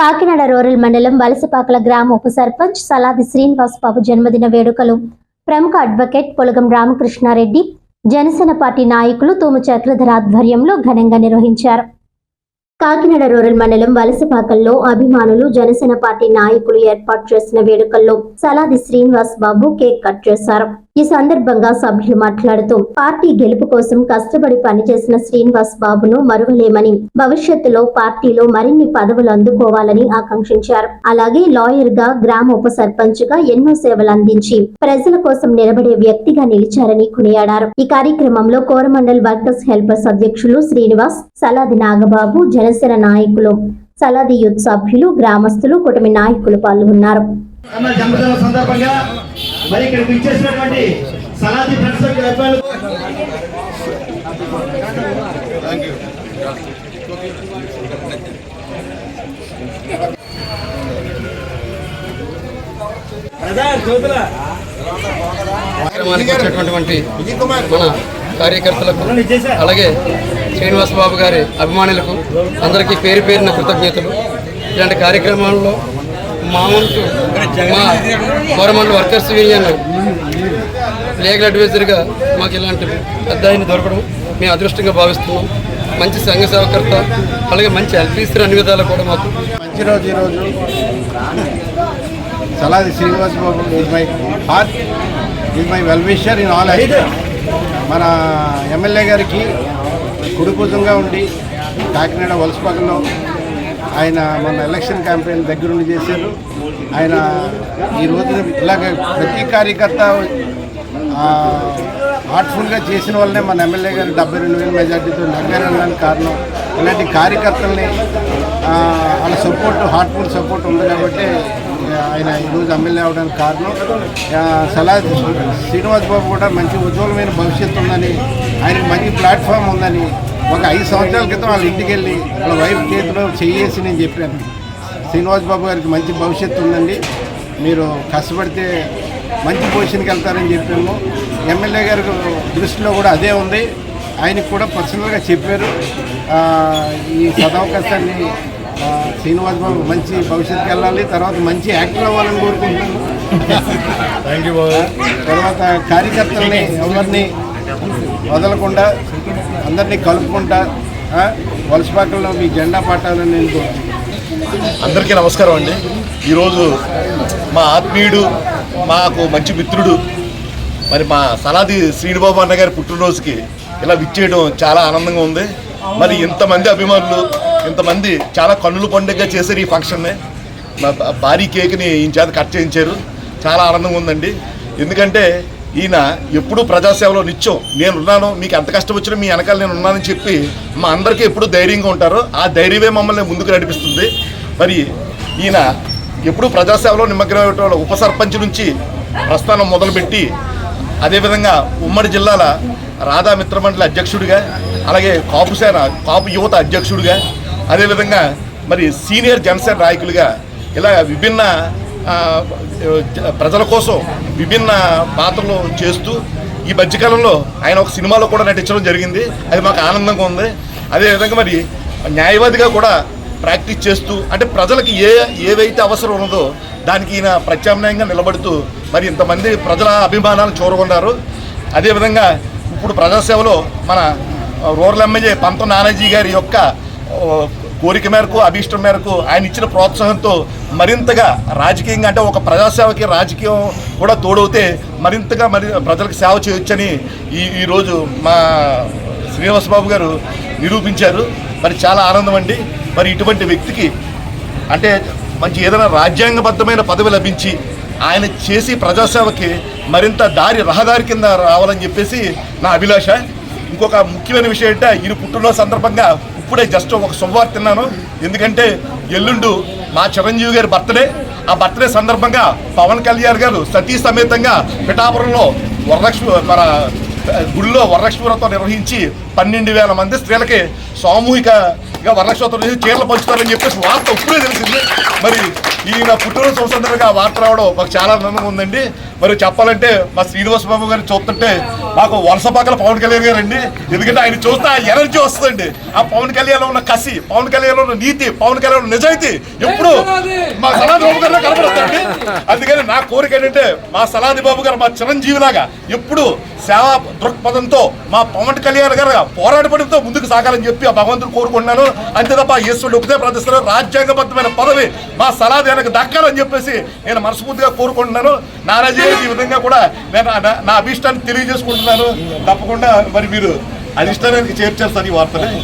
Kakinada rural మండలం వలసపాకల గ్రామ ఉప సర్పంచ్ సలాది శ్రీనివాస్ బాబు జన్మదిన వేడుకలు. ప్రముఖ అడ్వకేట్ పొలగం రామకృష్ణారెడ్డి జనసేన పార్టీ నాయకులు తూము చక్రధర ఆధ్వర్యంలో ఘనంగా నిర్వహించారు. కాకినాడ రూరల్ మండలం వలసపాకల్లో అభిమానులు జనసేన పార్టీ నాయకులు ఏర్పాటు చేసిన వేడుకల్లో సలాది శ్రీనివాస్ బాబు కేక్ కట్ చేశారు. ఈ సందర్భంగా సభ్యులు మాట్లాడుతూ పార్టీ గెలుపు కోసం కష్టపడి పనిచేసిన శ్రీనివాస్ బాబును మరువలేమని భవిష్యత్తులో పార్టీలో మరిన్ని పదవులు అందుకోవాలని ఆకాంక్షించారు. అలాగే లాయర్గా గ్రామ ఉప సర్పంచ్గా ఎన్నో సేవలు అందించి ప్రజల కోసం నిలబడే వ్యక్తిగా నిలిచారని కొనియాడారు. ఈ కార్యక్రమంలో కోరమండల్ వర్కర్స్ హెల్పర్స్ అధ్యక్షులు శ్రీనివాస్ సలాది నాగబాబు జనసేన నాయకులు సలాది యూత్ సభ్యులు గ్రామస్తులు కుటుంబ నాయకులు పాల్గొన్నారు. జన్మదిన సందర్భంగా మరి ఇక్కడికి ఇచ్చేసినటువంటి సలాది ఫ్రెండ్స్ అబ్బాయిలు వచ్చినటువంటి మన కార్యకర్తలకు అలాగే శ్రీనివాస్ బాబు గారి అభిమానులకు అందరికీ పేరు పేరిన కృతజ్ఞతలు. ఇలాంటి కార్యక్రమాల్లో మా వంతు మా గవర్నమెంట్ వర్కర్స్ యూనియన్ లీగల్ అడ్వైజర్గా మాకు ఇలాంటి పెద్ద ఆయన దొరకడం మేము అదృష్టంగా భావిస్తున్నాం. మంచి సంఘ సేవకర్త అలాగే మంచి ఎల్పీసీ అన్ని విధాలు కూడా మాకు. మంచి రోజు ఈరోజు Saladi Srinivas Babu is my heart is my well wisher in all మన ఎమ్మెల్యే గారికి కుడిభుజంగా ఉండి కాకినాడ వలసపగలో ఆయన మన ఎలక్షన్ క్యాంపెయిన్ దగ్గరుండి చేశారు. ఆయన ఈ రోజు ఇలాగ ప్రతి కార్యకర్త హార్ట్ఫుల్గా చేసిన వల్లనే మన ఎమ్మెల్యే గారు డెబ్బై రెండు వేల మెజార్టీతో నెగ్గారనడానికి కారణం. ఇలాంటి కార్యకర్తల్ని వాళ్ళ సపోర్ట్ హార్ట్ఫుల్ సపోర్ట్ ఉంది కాబట్టి ఆయన ఈరోజు ఎమ్మెల్యే అవడానికి కారణం. సలా శ్రీనివాస్ బాబు కూడా మంచి ఉజ్వలమైన భవిష్యత్తు ఉందని ఆయనకు మంచి ప్లాట్ఫామ్ ఉందని ఒక ఐదు సంవత్సరాల క్రితం వాళ్ళ ఇంటికి వెళ్ళి వాళ్ళ వైఫ్ చేతిలో చెయ్యేసి నేను చెప్పాను. శ్రీనివాస్ బాబు గారికి మంచి భవిష్యత్తు ఉందండి. మీరు కష్టపడితే మంచి పొజిషన్కి వెళ్తారని చెప్పాము. ఎమ్మెల్యే గారి దృష్టిలో కూడా అదే ఉంది. ఆయనకు కూడా పర్సనల్గా చెప్పారు. ఈ సదవకాశాన్ని శ్రీనివాస్ బాబు మంచి భవిష్యత్తుకి వెళ్ళాలి. తర్వాత మంచి యాక్టర్ అవ్వాలని కోరుకుంటున్నాను. తర్వాత కార్యకర్తల్ని ఎవరిని వదలకుండా అందరినీ కలుపుకుంటా వలసపాకల్లో మీ జెండా పట్టాలని నేను అందరికీ నమస్కారం అండి. ఈరోజు మా ఆత్మీయుడు మాకు మంచి మిత్రుడు మరి మా సలాది శ్రీనిబాబు అన్న గారి పుట్టినరోజుకి ఇలా విచ్చేయడం చాలా ఆనందంగా ఉంది. మరి ఇంతమంది అభిమానులు ఇంతమంది చాలా కన్నుల పండుగగా చేశారు ఈ ఫంక్షన్ని భారీ కేక్ని ఈయన చేత కట్ చేయించారు. చాలా ఆనందంగా ఉందండి. ఎందుకంటే ఈయన ఎప్పుడూ ప్రజాసేవలో నిత్యం నేను ఉన్నాను మీకు ఎంత కష్టం వచ్చినా మీ వెనకాల నేను ఉన్నానని చెప్పి మా అందరికీ ఎప్పుడూ ధైర్యంగా ఉంటారు. ఆ ధైర్యమే మమ్మల్ని ముందుకు నడిపిస్తుంది. మరి ఈయన ఎప్పుడు ప్రజాసేవలో నిమగ్నమైన ఉప సర్పంచ్ నుంచి ప్రస్థానం మొదలుపెట్టి అదేవిధంగా ఉమ్మడి జిల్లాల రాధా మిత్రమండలి అధ్యక్షుడిగా అలాగే కాపు సేన కాపు యువత అధ్యక్షుడిగా అదేవిధంగా మరి సీనియర్ జనసేన నాయకులుగా ఇలా విభిన్న ప్రజల కోసం విభిన్న పాత్రలు చేస్తూ ఈ మధ్యకాలంలో ఆయన ఒక సినిమాలో కూడా నటించడం జరిగింది. అది మాకు ఆనందంగా ఉంది. అదేవిధంగా మరి న్యాయవాదిగా కూడా ప్రాక్టీస్ చేస్తూ అంటే ప్రజలకి ఏ ఏవైతే అవసరం ఉన్నదో దానికి ఈయన ప్రత్యామ్నాయంగా నిలబడుతూ మరి ఇంతమంది ప్రజల అభిమానాలు చూరగొన్నారు. అదేవిధంగా ఇప్పుడు ప్రజాసేవలో మన రూరల్ ఎమ్మెల్యే పంత నానాజీ గారి యొక్క కోరిక మేరకు అభీష్టం మేరకు ఆయన ఇచ్చిన ప్రోత్సాహంతో మరింతగా రాజకీయంగా అంటే ఒక ప్రజాసేవకి రాజకీయం కూడా తోడవుతే మరింతగా మరి ప్రజలకు సేవ చేయొచ్చని ఈ ఈరోజు మా శ్రీనివాస బాబు గారు నిరూపించారు. మరి చాలా ఆనందం అండి. మరి ఇటువంటి వ్యక్తికి అంటే మంచి ఏదైనా రాజ్యాంగబద్ధమైన పదవి లభించి ఆయన చేసి ప్రజాసేవకి మరింత దారి రహదారి కింద రావాలని చెప్పేసి నా అభిలాష. ఇంకొక ముఖ్యమైన విషయం అంటే ఈయన పుట్టినరోజు సందర్భంగా ఇప్పుడే జస్ట్ ఒక శుభవార్త తిన్నాను. ఎందుకంటే ఎల్లుండు మా చిరంజీవి గారి బర్త్డే. ఆ బర్త్డే సందర్భంగా పవన్ కళ్యాణ్ గారు సతీ సమేతంగా పిఠాపురంలో వరలక్ష్మి మన గుడిలో వరలక్ష్మి వ్రతం నిర్వహించి పన్నెండు వేల మంది స్త్రీలకి సామూహికగా వరలక్ష్మి వ్రతం నిర్వహించి చీరలు పంచుతారని చెప్పేసి వార్త ఇప్పుడే తెలిసింది. మరి ఈయన పుట్టినరోజు సందర్భంగా వార్త రావడం మాకు చాలా ఆనందంగా ఉందండి. మరి చెప్పాలంటే మా శ్రీనివాస బాబు గారిని చూస్తుంటే మాకు వలస పక్కల పవన్ కళ్యాణ్ గారు అండి ఎందుకంటే ఆయన చూస్తే ఆ ఎనర్జీ వస్తుందండి. ఆ పవన్ కళ్యాణ్ ఉన్న కసి పవన్ కళ్యాణ్ ఉన్న నీతి పవన్ కళ్యాణ్ ఉన్న నిజాయితీ ఎప్పుడు మా సలాది బాబు గారిలో కనబడుతుంది అందుకని నా కోరిక ఏంటంటే మా సలాది బాబు గారు మా చిరంజీవిలాగా ఎప్పుడు సేవా దృక్పథంతో మా పవన్ కళ్యాణ్ గారు పోరాటపడితో ముందుకు సాగాలని చెప్పి ఆ భగవంతుడు కోరుకుంటున్నాను. అంతే తప్ప ఈశ్వరుడు ఒకటే ప్రార్థిస్తున్నాను రాజ్యాంగబద్ధమైన పదవి మా సలాది ఆయనకు దక్కాలని చెప్పేసి నేను మనస్ఫూర్తిగా కోరుకుంటున్నాను. నారాజీ ఈ విధంగా కూడా నేను నా- నా అభిష్టాన్ని తెలియజేసుకుంటున్నాను. తప్పకుండా మరి మీరు అధిష్టానానికి చేర్చారు సార్ ఈ వార్తని.